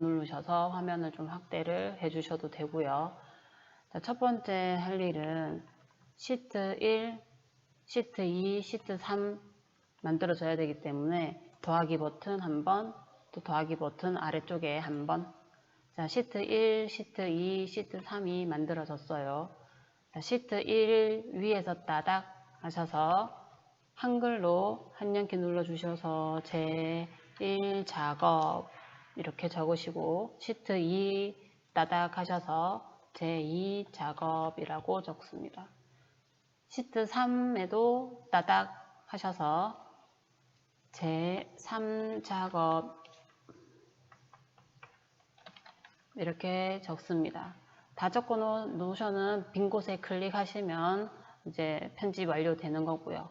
누르셔서 화면을 좀 확대를 해주셔도 되고요. 자, 첫 번째 할 일은 시트 1, 시트 2, 시트 3 만들어져야 되기 때문에 더하기 버튼 한 번, 또 더하기 버튼 아래쪽에 한 번. 자, 시트 1, 시트 2, 시트 3이 만들어졌어요. 자, 시트 1 위에서 따닥 하셔서 한글로 한영키 눌러주셔서 제1 작업 이렇게 적으시고 시트 2 따닥 하셔서 제2 작업이라고 적습니다. 시트 3에도 따닥 하셔서 제3 작업 이렇게 적습니다. 다 적고 놓으셔는 빈 곳에 클릭하시면 이제 편집 완료되는 거고요.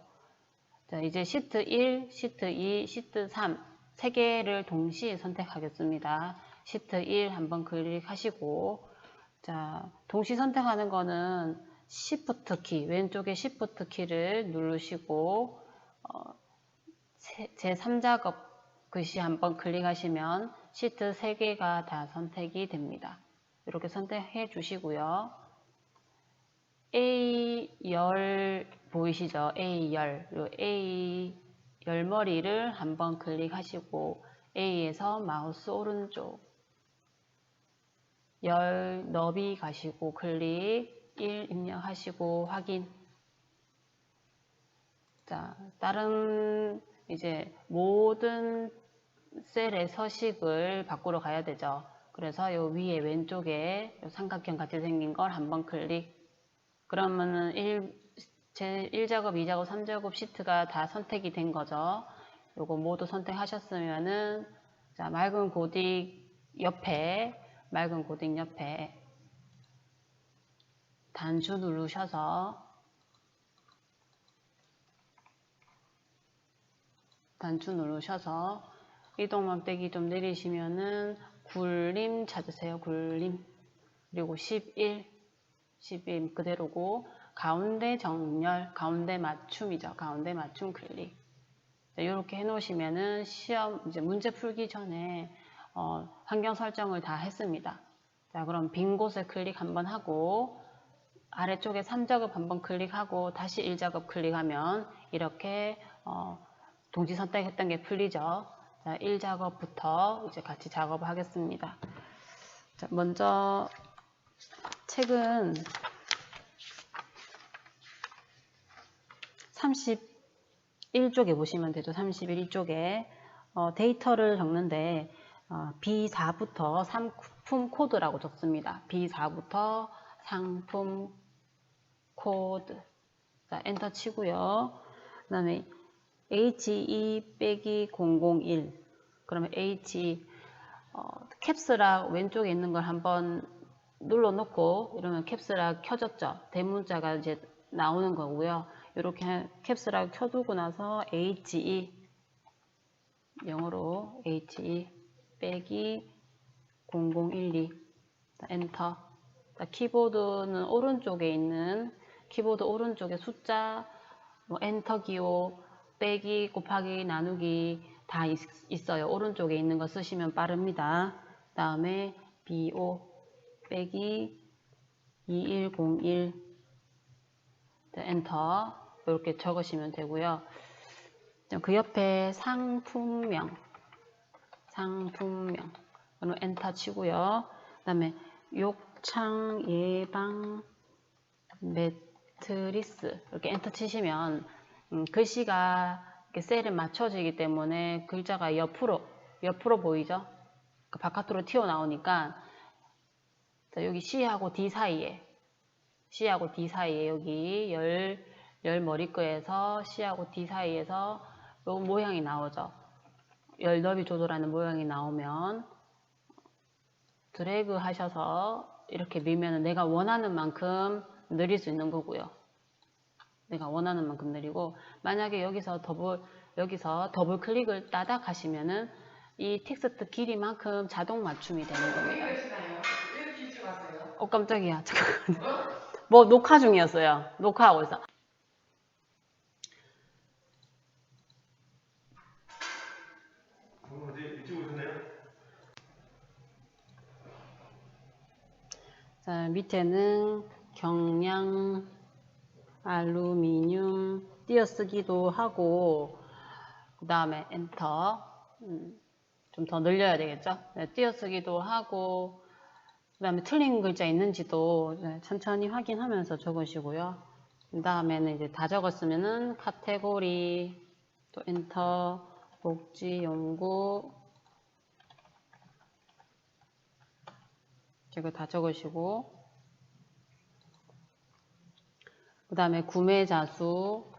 자, 이제 시트 1, 시트 2, 시트 3 세 개를 동시에 선택하겠습니다. 시트 1 한번 클릭하시고 자, 동시 선택하는 거는 Shift 키, 왼쪽에 Shift 키를 누르시고 어, 제3작업 글씨 한번 클릭하시면 시트 3개가 다 선택이 됩니다. 이렇게 선택해 주시고요. A열 보이시죠? A열, A 열 머리를 한번 클릭하시고 A에서 마우스 오른쪽 열 너비 가시고 클릭 1 입력하시고 확인 자 다른 이제 모든 셀의 서식을 바꾸러 가야 되죠. 그래서 요 위에 왼쪽에 삼각형 같이 생긴 걸 한번 클릭 그러면은 1, 제 1작업, 2작업, 3작업 시트가 다 선택이 된 거죠. 요거 모두 선택하셨으면은 자 맑은 고딕 옆에 맑은 고딕 옆에 단수 누르셔서 단추 누르셔서 이동 막대기 좀 내리시면은 굴림 찾으세요. 굴림. 그리고 11, 11 그대로고 가운데 정렬, 가운데 맞춤이죠. 가운데 맞춤 클릭. 이렇게 해놓으시면은 시험 이제 문제 풀기 전에 어, 환경 설정을 다 했습니다. 자, 그럼 빈 곳에 클릭 한번 하고 아래쪽에 3작업 한번 클릭하고 다시 1작업 클릭하면 이렇게 어, 동시 선택했던 게 풀리죠. 자, 1작업부터 이제 같이 작업을 하겠습니다. 자, 먼저 책은 31쪽에 보시면 되죠. 31쪽에 어, 데이터를 적는데 어, B4부터 상품 코드라고 적습니다. B4부터 상품 코드 자, 엔터 치고요. 그 다음에 HE 빼기 001 그러면 H 어, 캡스락 왼쪽에 있는 걸 한번 눌러 놓고 이러면 캡스락 켜졌죠 대문자가 이제 나오는 거고요 이렇게 캡스락 켜두고 나서 HE 영어로 HE 빼기 0012 엔터. 키보드는 오른쪽에 있는 키보드 오른쪽에 숫자 뭐 엔터 기호 빼기, 곱하기, 나누기 다 있, 어요. 오른쪽에 있는 거 쓰시면 빠릅니다. 다음에 BO 빼기 2101 엔터 이렇게 적으시면 되고요. 그 옆에 상품명 상품명 엔터 치고요. 그 다음에 욕창 예방 매트리스 이렇게 엔터 치시면 음, 글씨가 셀에 맞춰지기 때문에 글자가 옆으로 옆으로 보이죠? 그 바깥으로 튀어나오니까 여기 C하고 D 사이에 C하고 D 사이에 여기 열, 열 머리끄에서 C하고 D 사이에서 요 모양이 나오죠. 열 너비 조절하는 모양이 나오면 드래그 하셔서 이렇게 밀면 내가 원하는 만큼 늘릴 수 있는 거고요. 내가 원하는 만큼 내리고 만약에 여기서 더블 여기서 더블 클릭을 따닥 하시면은 이 텍스트 길이만큼 자동 맞춤이 되는 겁니다. 어 깜짝이야. 잠깐만. 뭐 녹화 중이었어요. 녹화하고 있어. 자, 밑에는 경량 알루미늄 띄어쓰기도 하고 그 다음에 엔터 음, 좀 더 늘려야 되겠죠? 네, 띄어쓰기도 하고 그 다음에 틀린 글자 있는지도 네, 천천히 확인하면서 적으시고요. 그 다음에는 이제 다 적었으면은 카테고리 또 엔터 복지 연구 이거 다 적으시고 그 다음에 구매자 수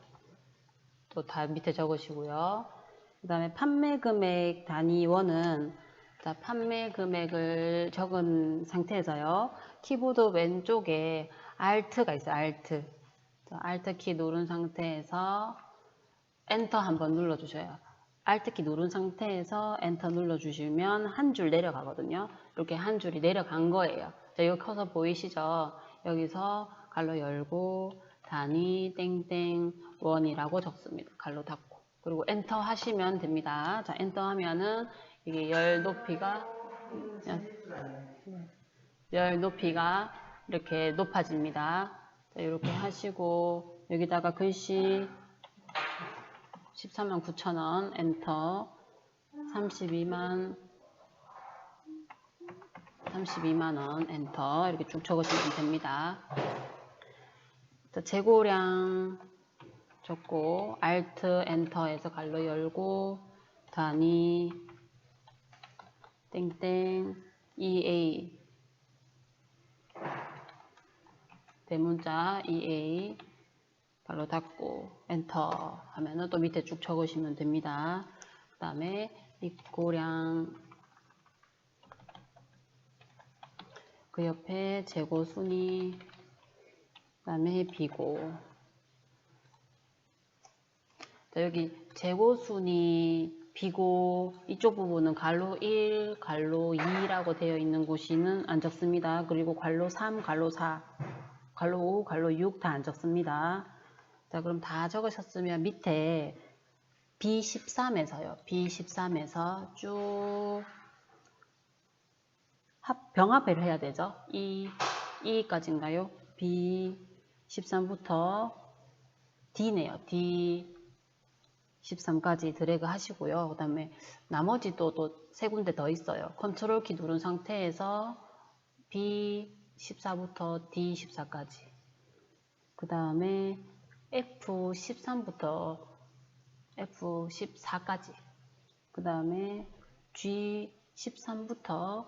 또 다 밑에 적으시고요. 그 다음에 판매 금액 단위원은 자, 판매 금액을 적은 상태에서요. 키보드 왼쪽에 Alt가 있어요. Alt. 자, Alt 키 누른 상태에서 엔터 한번 눌러주셔요. Alt 키 누른 상태에서 엔터 눌러주시면 한 줄 내려가거든요. 이렇게 한 줄이 내려간 거예요. 자, 여기 커서 보이시죠? 여기서 갈로 열고 단위 땡땡 원이라고 적습니다. 갈로 닫고 그리고 엔터 하시면 됩니다. 자, 엔터 하면은 이게 열 높이가 열 높이가 이렇게 높아집니다. 자, 이렇게 하시고 여기다가 글씨 13만 9천 원 엔터. 32만 32만 원 엔터. 이렇게 쭉 적으시면 됩니다. 자, 재고량 적고 Alt 엔터에서 갈로 열고 단위 땡땡 EA 대문자 EA 발로 닫고 엔터 하면은 또 밑에 쭉 적으시면 됩니다. 그 다음에 입고량 그 옆에 재고 순위 그 다음에 비고 자, 여기 재고 순위 비고 이쪽 부분은 갈로 1, 갈로 2라고 되어 있는 곳이는 안 적습니다. 그리고 갈로 3, 갈로 4, 갈로 5, 갈로 6 다 안 적습니다. 자, 그럼 다 적으셨으면 밑에 B13에서요. B13에서 쭉 합, 병합을 해야 되죠. 이, 이까지인가요? B13부터 D네요. D13까지 드래그 하시고요. 그 다음에 나머지도 또세 군데 더 있어요. 컨트롤 키 누른 상태에서 B14부터 D14까지. 그 다음에 F13부터 F14까지. 그 다음에 G13부터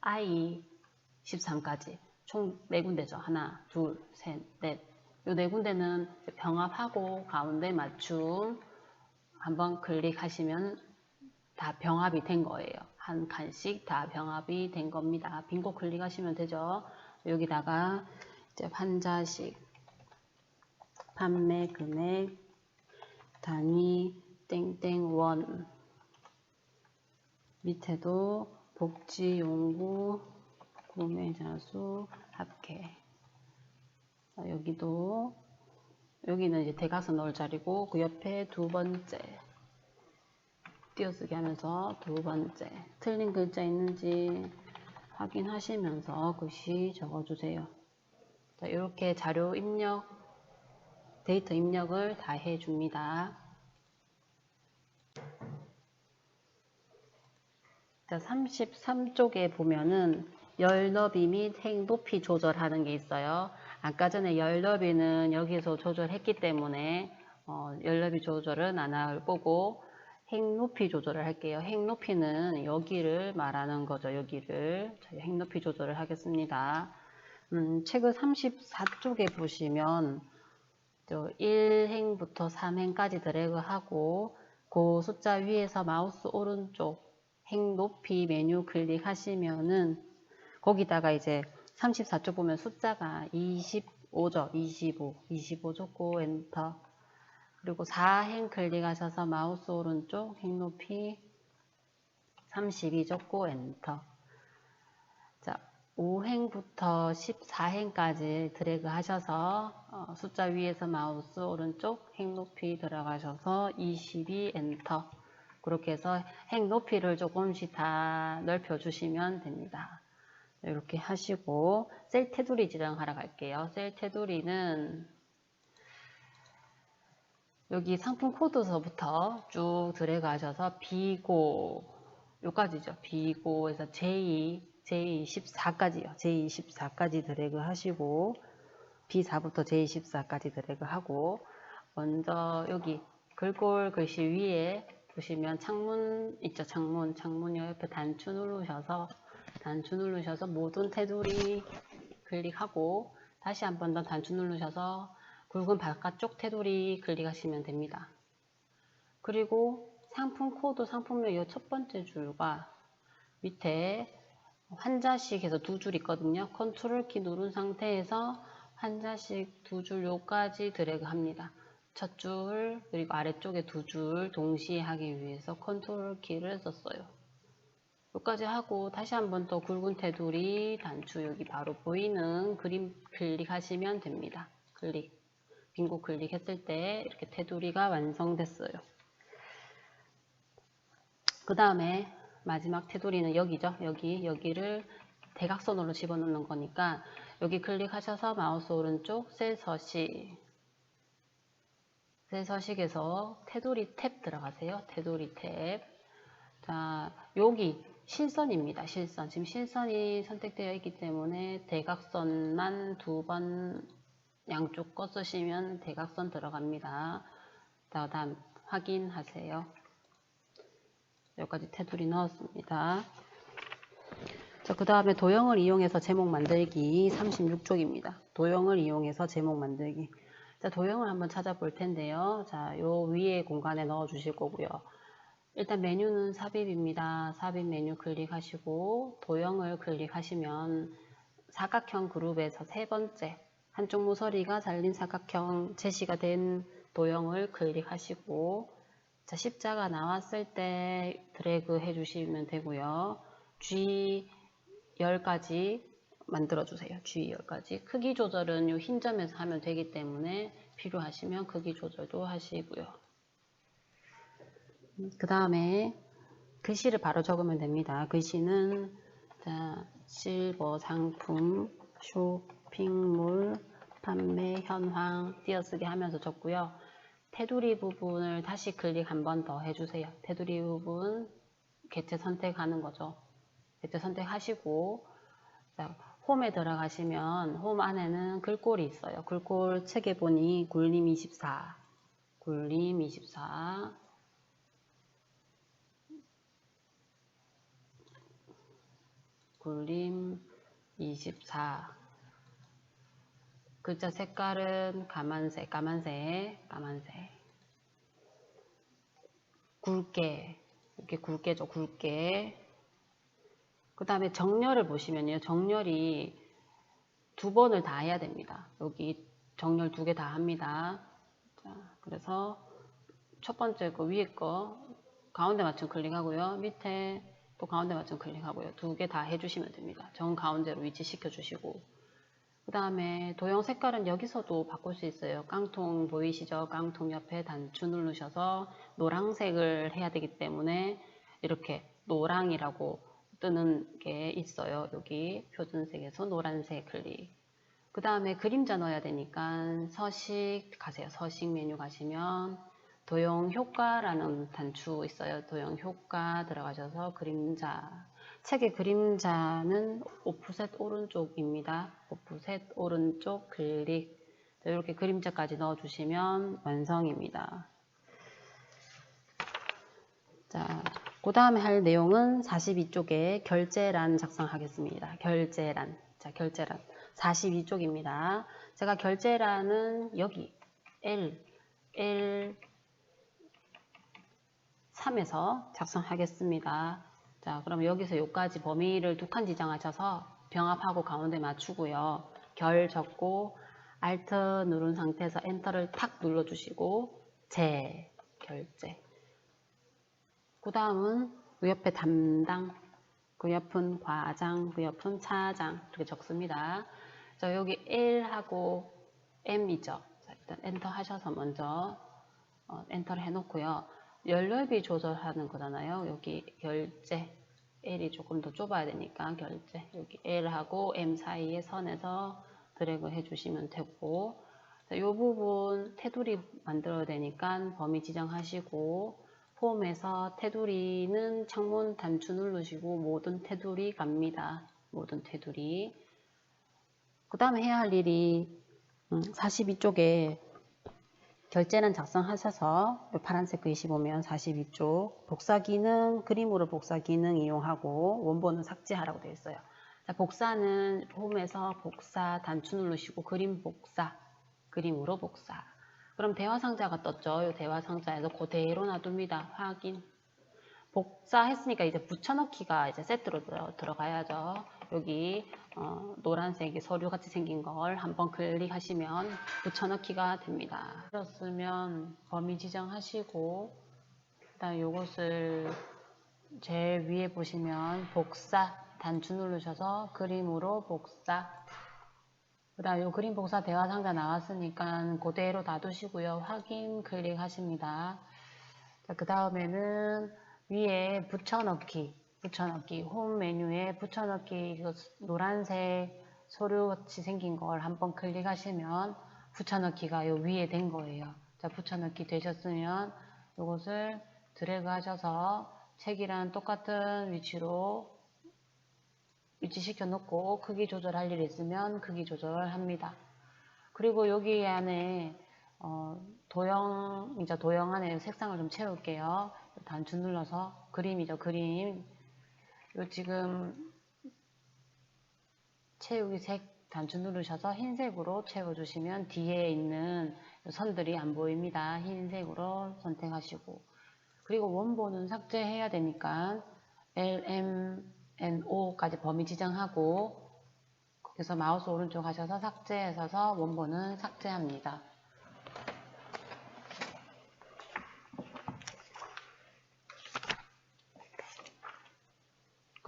I13까지. 총네 군데죠. 하나, 둘, 셋, 넷. 요네 군데는 병합하고 가운데 맞춤 한번 클릭하시면 다 병합이 된 거예요. 한 칸씩 다 병합이 된 겁니다. 빙고 클릭하시면 되죠. 여기다가 이제 환자식 판매 금액. 단위 땡땡원. 밑에도 복지 용구 구매자 수 합계. 자, 여기도 여기는 이제 대각선 넣을 자리고 그 옆에 두 번째. 띄어쓰기 하면서 두 번째. 틀린 글자 있는지 확인하시면서 글씨 적어주세요. 자, 이렇게 자료 입력 데이터 입력을 다 해줍니다. 자, 33쪽에 보면은 열 너비 및 행 높이 조절하는 게 있어요. 아까 전에 열 너비는 여기서 조절했기 때문에 어, 열 너비 조절은 안 할 거고 행 높이 조절을 할게요. 행 높이는 여기를 말하는 거죠. 여기를 저희 행 높이 조절을 하겠습니다. 음, 책을 34쪽에 보시면 1행부터 3행까지 드래그하고 그 숫자 위에서 마우스 오른쪽 행 높이 메뉴 클릭하시면은 거기다가 이제 34쪽 보면 숫자가 25죠. 25. 25 줬고 엔터. 그리고 4행 클릭하셔서 마우스 오른쪽 행 높이 32 줬고 엔터. 자, 5행부터 14행까지 드래그 하셔서 어, 숫자 위에서 마우스 오른쪽 행 높이 들어가셔서 22 엔터. 그렇게 해서 행 높이를 조금씩 다 넓혀 주시면 됩니다. 이렇게 하시고 셀 테두리 지정하러 갈게요. 셀 테두리는 여기 상품 코드서부터 쭉 드래그 하셔서 비고 요까지죠. 비고에서 J J24까지요. J24까지 드래그 하시고 B4부터 J14까지 드래그 하고 먼저 여기 글꼴 글씨 위에 보시면 창문 있죠. 창문 창문 옆에 단추 누르셔서 단추 누르셔서 모든 테두리 클릭하고 다시 한 번 더 단추 누르셔서 굵은 바깥쪽 테두리 클릭하시면 됩니다. 그리고 상품 코드 상품명 이 첫 번째 줄과 밑에 환자씩 해서 두 줄 있거든요. 컨트롤 키 누른 상태에서 환자씩 두줄 요까지 드래그 합니다. 첫 줄 그리고 아래쪽에 두 줄 동시에 하기 위해서 컨트롤 키를 썼어요. 여기까지 하고 다시 한번 더 굵은 테두리 단추 여기 바로 보이는 그림 클릭하시면 됩니다. 클릭 빙고 클릭했을 때 이렇게 테두리가 완성됐어요. 그 다음에 마지막 테두리는 여기죠. 여기 여기를 대각선으로 집어넣는 거니까 여기 클릭하셔서 마우스 오른쪽 셀 서식 셀 서식에서 테두리 탭 들어가세요. 테두리 탭. 자, 여기 실선입니다. 실선. 지금 실선이 선택되어 있기 때문에 대각선만 두 번 양쪽 거 쓰시면 대각선 들어갑니다. 자, 다음 확인하세요. 여기까지 테두리 넣었습니다. 자, 그 다음에 도형을 이용해서 제목 만들기 36쪽입니다. 도형을 이용해서 제목 만들기. 자, 도형을 한번 찾아볼 텐데요. 자, 요 위에 공간에 넣어 주실 거고요. 일단 메뉴는 삽입입니다. 삽입 메뉴 클릭하시고 도형을 클릭하시면 사각형 그룹에서 세 번째 한쪽 모서리가 잘린 사각형 제시가 된 도형을 클릭하시고 자, 십자가 나왔을 때 드래그 해주시면 되고요. G 10가지 만들어주세요. G 10가지. 크기 조절은 이 흰 점에서 하면 되기 때문에 필요하시면 크기 조절도 하시고요. 그 다음에 글씨를 바로 적으면 됩니다. 글씨는 자, 실버 상품 쇼핑몰 판매 현황 띄어쓰기 하면서 적고요. 테두리 부분을 다시 클릭 한 번 더 해주세요. 테두리 부분 개체 선택하는 거죠. 개체 선택하시고 자, 홈에 들어가시면 홈 안에는 글꼴이 있어요. 글꼴 책에 보니 굴림24 굴림24 굴림 24 글자 색깔은 까만색, 까만색, 까만색 굵게 이렇게 굵게죠, 굵게 그 다음에 정렬을 보시면요. 정렬이 두 번을 다 해야 됩니다. 여기 정렬 두 개 다 합니다. 자, 그래서 첫 번째 거 위에 거 가운데 맞춤 클릭하고요. 밑에 또 가운데 맞춤 클릭하고요. 두 개 다 해주시면 됩니다. 정 가운데로 위치시켜 주시고 그 다음에 도형 색깔은 여기서도 바꿀 수 있어요. 깡통 보이시죠? 깡통 옆에 단추 누르셔서 노란색을 해야 되기 때문에 이렇게 노랑이라고 뜨는 게 있어요. 여기 표준색에서 노란색 클릭. 그 다음에 그림자 넣어야 되니까 서식 가세요. 서식 메뉴 가시면 도형 효과라는 단추 있어요. 도형 효과 들어가셔서 그림자. 책의 그림자는 오프셋 오른쪽입니다. 오프셋 오른쪽 클릭. 이렇게 그림자까지 넣어주시면 완성입니다. 자, 그 다음에 할 내용은 42쪽에 결제란 작성하겠습니다. 결제란. 자, 결제란. 42쪽입니다. 제가 결제란은 여기 L, L 3에서 작성하겠습니다. 자, 그럼 여기서 여기까지 범위를 두 칸 지정하셔서 병합하고 가운데 맞추고요. 결 적고 Alt 누른 상태에서 엔터를 탁 눌러주시고 재, 결제. 그 다음은 그 옆에 담당, 그 옆은 과장, 그 옆은 차장 이렇게 적습니다. 자, 여기 L하고 M이죠. 자, 일단 엔터 하셔서 먼저 어, 엔터를 해놓고요. 연료비 조절하는 거잖아요. 여기 결제, L이 조금 더 좁아야 되니까 결제. 여기 L하고 M 사이의 선에서 드래그 해주시면 되고. 이 부분 테두리 만들어야 되니까 범위 지정하시고 폼에서 테두리는 창문 단추 누르시고 모든 테두리 갑니다. 모든 테두리. 그 다음에 해야 할 일이 42쪽에 결제는 작성하셔서 요 파란색 글씨 보면 42쪽 복사 기능 그림으로 복사 기능 이용하고 원본은 삭제하라고 되어 있어요. 자, 복사는 홈에서 복사 단추 누르시고 그림 복사 그림으로 복사 그럼 대화 상자가 떴죠. 이 대화 상자에서 그대로 놔둡니다. 확인 복사했으니까 이제 붙여넣기가 이제 세트로 들어, 들어가야죠. 여기 어, 노란색이 서류 같이 생긴 걸 한번 클릭하시면 붙여넣기가 됩니다. 그렇으면 범위 지정하시고 그다음 이것을 제일 위에 보시면 복사 단추 누르셔서 그림으로 복사 그 다음 요 그림 복사 대화 상자 나왔으니까 그대로 놔두시고요. 확인 클릭하십니다. 그 다음에는 위에 붙여넣기 붙여넣기 홈 메뉴에 붙여넣기 이거 노란색 서류같이 생긴 걸 한번 클릭하시면 붙여넣기가 요 위에 된 거예요. 자 붙여넣기 되셨으면 이것을 드래그 하셔서 책이랑 똑같은 위치로 위치시켜 놓고 크기 조절할 일 있으면 크기 조절합니다. 그리고 여기 안에 어, 도형 이제 도형 안에 색상을 좀 채울게요. 단추 눌러서 그림이죠 그림 요 지금 채우기 색 단추 누르셔서 흰색으로 채워주시면 뒤에 있는 선들이 안 보입니다. 흰색으로 선택하시고 그리고 원본은 삭제해야 되니까 LMNO까지 범위 지정하고 거기서 마우스 오른쪽 하셔서 삭제하셔서 원본은 삭제합니다.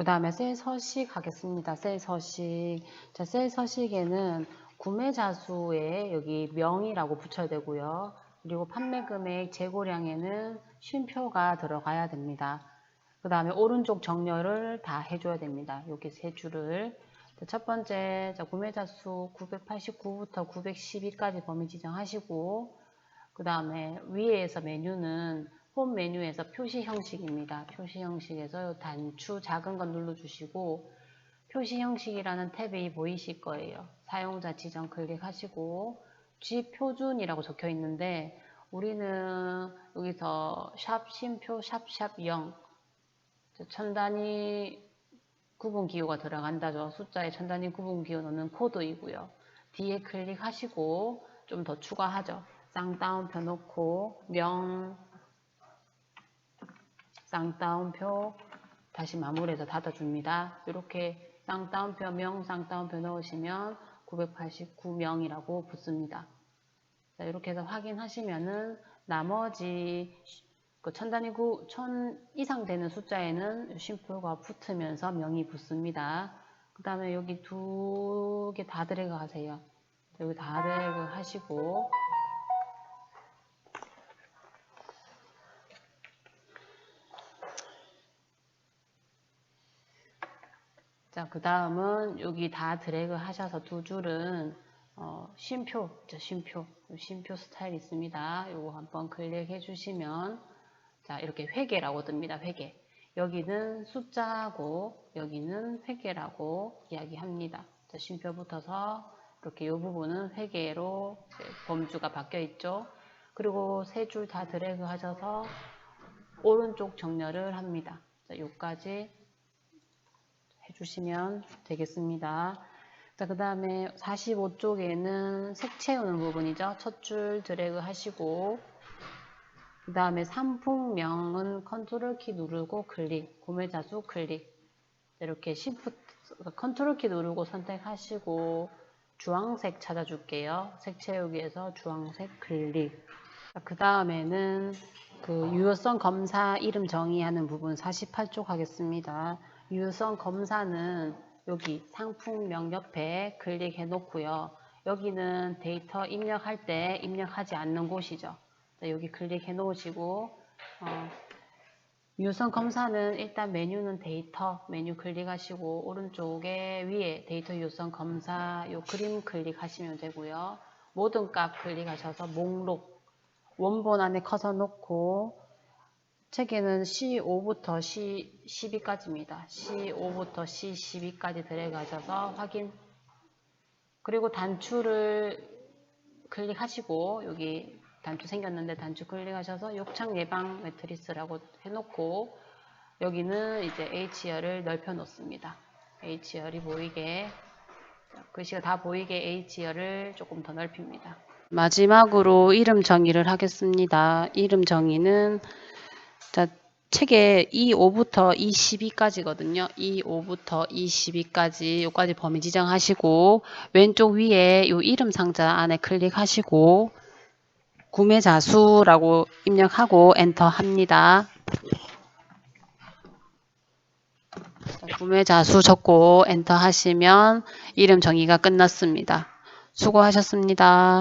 그 다음에 셀 서식 하겠습니다. 셀 서식. 자, 셀 서식에는 구매자 수에 여기 명이라고 붙여야 되고요. 그리고 판매 금액 재고량에는 쉼표가 들어가야 됩니다. 그 다음에 오른쪽 정렬을 다 해줘야 됩니다. 여기 세 줄을. 첫 번째 자, 구매자 수 989부터 912까지 범위 지정하시고 그 다음에 위에서 메뉴는 홈 메뉴에서 표시 형식입니다. 표시 형식에서 단추 작은 건 눌러주시고 표시 형식이라는 탭이 보이실 거예요. 사용자 지정 클릭하시고 G 표준이라고 적혀 있는데 우리는 여기서 샵 심표 샵샵 0 천단위 구분 기호가 들어간다죠. 숫자에 천단위 구분 기호 넣는 코드이고요. 뒤에 클릭하시고 좀 더 추가하죠. 쌍따옴표 놓고 명 쌍따옴표 다시 마무리해서 닫아줍니다. 이렇게 쌍따옴표 명 쌍따옴표 넣으시면 989명이라고 붙습니다. 자, 이렇게 해서 확인하시면은 나머지 그 천 단위 구, 천 이상 되는 숫자에는 쉼표가 붙으면서 명이 붙습니다. 그 다음에 여기 두 개다 하세요. 여기 다 하시고 자, 그 다음은 여기 다 드래그 하셔서 두 줄은 어, 쉼표, 자, 쉼표, 쉼표 스타일 있습니다. 요거 한번 클릭해 주시면 자, 이렇게 회계라고 뜹니다. 회계. 여기는 숫자고 여기는 회계라고 이야기합니다. 자, 쉼표 붙어서 이렇게 이 부분은 회계로 범주가 바뀌어 있죠. 그리고 세 줄 다 드래그 하셔서 오른쪽 정렬을 합니다. 자, 요까지 해 주시면 되겠습니다. 자, 그 다음에 45쪽에는 색 채우는 부분이죠. 첫 줄 드래그 하시고 그 다음에 상품명은 컨트롤 키 누르고 클릭, 구매자 수 클릭 이렇게 시프트 컨트롤 키 누르고 선택하시고 주황색 찾아줄게요. 색 채우기에서 주황색 클릭 그 다음에는 그 유효성 검사 이름 정의하는 부분 48쪽 하겠습니다. 유효성 검사는 여기 상품명 옆에 클릭해 놓고요. 여기는 데이터 입력할 때 입력하지 않는 곳이죠. 여기 클릭해 놓으시고 어, 유선 검사는 일단 메뉴는 데이터 메뉴 클릭하시고 오른쪽에 위에 데이터 유선 검사 요 그림 클릭하시면 되고요. 모든 값 클릭하셔서 목록 원본 안에 커서 놓고 책에는 C5부터 C12까지입니다. C5부터 C12까지 들어가셔서 확인 그리고 단추를 클릭하시고 여기 단추 생겼는데 단추 클릭하셔서 욕창 예방 매트리스라고 해놓고 여기는 이제 H열을 넓혀 놓습니다. H열이 보이게 글씨가 다 보이게 H열을 조금 더 넓힙니다. 마지막으로 이름 정의를 하겠습니다. 이름 정의는 자, 책에 E5부터 E12까지거든요. E5부터 E12까지 요까지 범위 지정하시고 왼쪽 위에 요 이름 상자 안에 클릭하시고 구매자 수라고 입력하고 엔터 합니다. 자, 구매자 수 적고 엔터 하시면 이름 정의가 끝났습니다. 수고하셨습니다.